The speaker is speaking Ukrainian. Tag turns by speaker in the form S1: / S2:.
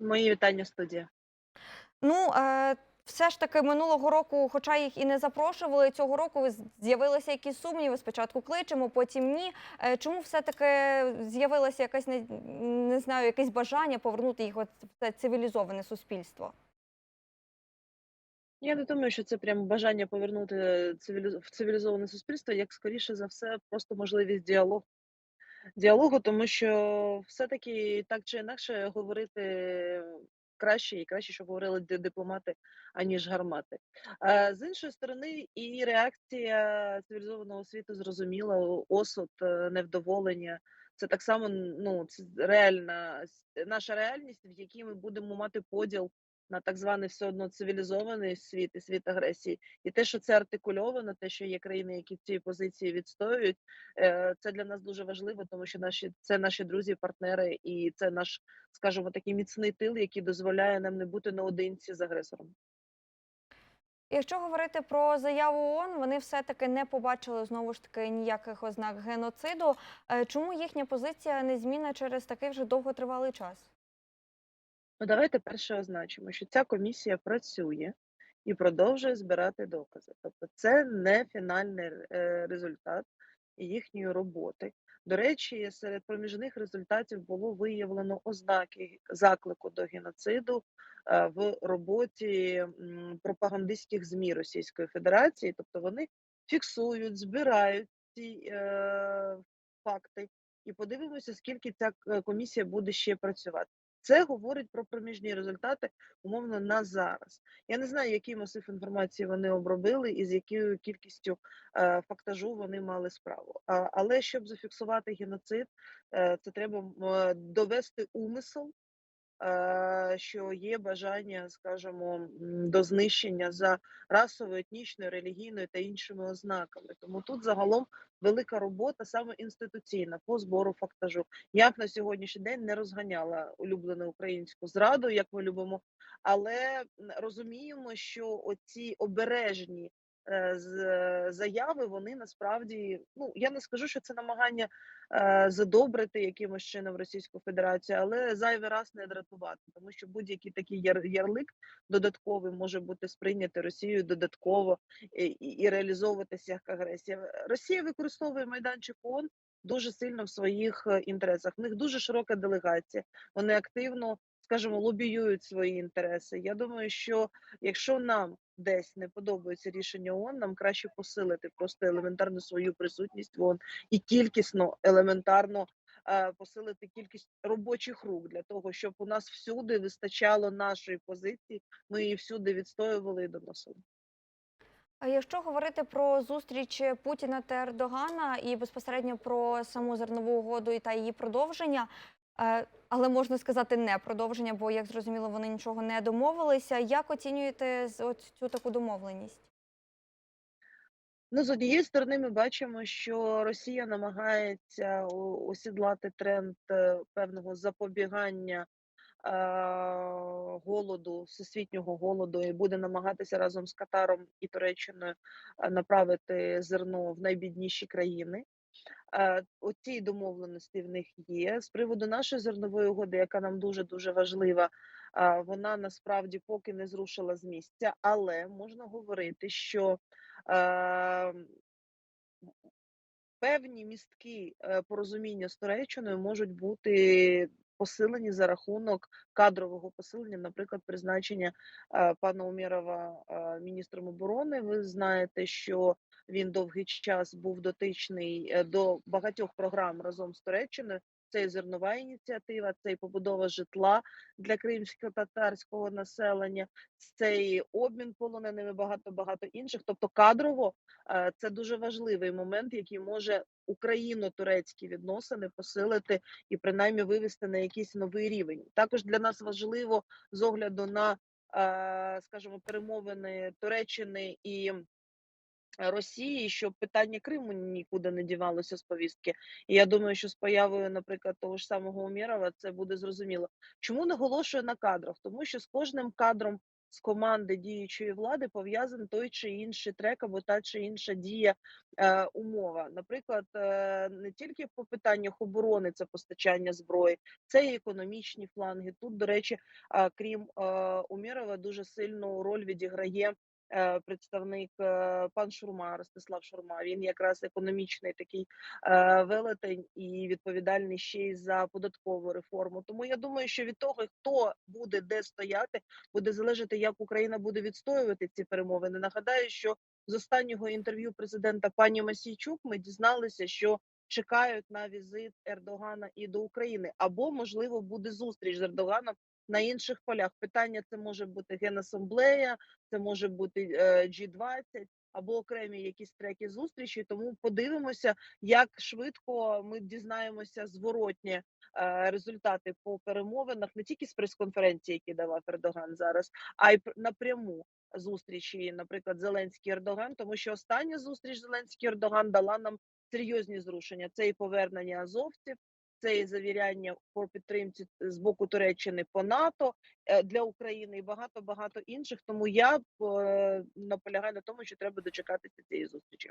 S1: Мої вітання, студія.
S2: Ну, е, все ж таки минулого року, хоча їх і не запрошували, цього року з'явилися якісь сумніви. Спочатку кличемо, потім ні. Е, Чому все-таки з'явилося якесь не, не знаю, якесь бажання повернути їх от в це цивілізоване суспільство?
S1: Я не думаю, що це прям бажання повернути цивіліз- в цивілізоване суспільство, як скоріше за все, просто можливість діалогу. Діалогу, тому що все-таки так чи інакше говорити краще і краще, щоб говорили ди- дипломати, аніж гармати. З іншої сторони, і реакція цивілізованого світу зрозуміла, осуд, е, невдоволення. Це так само ну, це реальна наша реальність, в якій ми будемо мати поділ на так званий все одно цивілізований світ і світ агресії. І те, що це артикульовано, те, що є країни, які ці позиції відстоюють, Е, Це для нас дуже важливо, тому що наші це наші друзі, партнери, і це наш, скажімо, такий міцний тил, який дозволяє нам не бути наодинці з агресором.
S2: Якщо говорити про заяву ООН, вони все-таки не побачили знову ж таки ніяких ознак геноциду. Е, Чому їхня позиція не зміна через такий вже довготривалий час?
S1: Ну, давайте перше означимо, що ця комісія працює і продовжує збирати докази. Тобто, це не фінальний е, результат їхньої роботи. До речі, серед проміжних результатів було виявлено ознаки заклику до геноциду е, в роботі пропагандистських ЗМІ Російської Федерації. Тобто вони фіксують, збирають ці е, факти, і подивимося, скільки ця е, комісія буде ще працювати. Це говорить про проміжні результати умовно на зараз. Я не знаю, який масив інформації вони обробили і з якою кількістю е, фактажу вони мали справу. А, але щоб зафіксувати геноцид, е, це треба е, довести умисел, що є бажання, скажімо, до знищення за расовою, етнічною, релігійною та іншими ознаками. Тому тут загалом велика робота саме інституційна по збору фактажу. Я б на сьогоднішній день не розганяла улюблену українську зраду, як ми любимо, але розуміємо, що оці обережні е, заяви вони насправді ну я не скажу, що це намагання е, задобрити якимось чином Російську Федерацію, але зайвий раз не дратувати, тому що будь-який такий яр- ярлик додатковий може бути сприйнятий Росією додатково і, і, реалізовуватися як агресія. Росія використовує майданчик ООН дуже сильно в своїх е, інтересах. В них дуже широка делегація. Вони активно, скажімо, лобіюють свої інтереси. Я думаю, що якщо нам десь не подобається рішення ООН, нам краще посилити просто елементарно свою присутність в ООН і кількісно елементарно е, посилити кількість робочих рук для того, щоб у нас всюди вистачало нашої позиції. Ми її всюди відстоювали і доносили.
S2: А якщо говорити про зустріч Путіна та Ердогана і безпосередньо про саму зернову угоду і та її продовження, але можна сказати не продовження, бо як зрозуміло, вони нічого не домовилися. Як оцінюєте цю таку домовленість?
S1: Ну, з однієї сторони, ми бачимо, що Росія намагається осідлати тренд е, певного запобігання е, голоду, всесвітнього голоду, і буде намагатися разом з Катаром і Туреччиною е, направити зерно в найбідніші країни. Е, Оці домовленості в них є. З приводу нашої зернової угоди, яка нам дуже дуже важлива, е, вона насправді поки не зрушила з місця, але можна говорити, що е, певні містки е, порозуміння з Туреччиною можуть бути посилені за рахунок кадрового посилення, наприклад, призначення е, пана Умєрова е, міністром оборони. Ви знаєте, що він довгий час був дотичний е, до багатьох програм разом з Туреччиною. Це і зернова ініціатива, це і побудова житла для кримсько-татарського населення, це і обмін полоненими, багато багато інших. Тобто кадрово е, це дуже важливий момент, який може україно-турецькі відносини посилити і принаймні вивести на якийсь новий рівень. Також для нас важливо з огляду на, е, скажімо, перемовини Туреччини і. Росії, щоб питання Криму нікуди не дівалося з повістки. І я думаю, що з появою, наприклад, того ж самого Умєрова це буде зрозуміло. Чому наголошую на кадрах? Тому що з кожним кадром з команди діючої влади пов'язаний той чи інший трек або та чи інша дія е, умова. Наприклад, е, не тільки по питаннях оборони це постачання зброї, це і економічні фланги. Тут, до речі, а, крім е, Умєрова, дуже сильну роль відіграє е, представник е, пан Шурма, Ростислав Шурма. Він якраз економічний такий е, велетень і відповідальний ще й за податкову реформу. Тому я думаю, що від того, хто буде де стояти, буде залежати, як Україна буде відстоювати ці перемовини. Нагадаю, що з останнього інтерв'ю президента пані Масійчук ми дізналися, що чекають на візит Ердогана і до України, або можливо буде зустріч з Ердоганом на інших полях. Питання це може бути генасамблея, це може бути е, G20, або окремі якісь треки зустрічі. Тому подивимося, як швидко ми дізнаємося зворотні е, результати по перемовинах, не тільки з прес-конференції, які давав Ердоган зараз, а й пр- напряму зустрічі, наприклад, Зеленський Ердоган, тому що остання зустріч Зеленський Ердоган дала нам серйозні зрушення. Це і повернення азовців, це і завіряння по підтримці з боку Туреччини по НАТО е, для України і багато багато інших. Тому я е, наполягаю на тому, що треба дочекатися цієї зустрічі.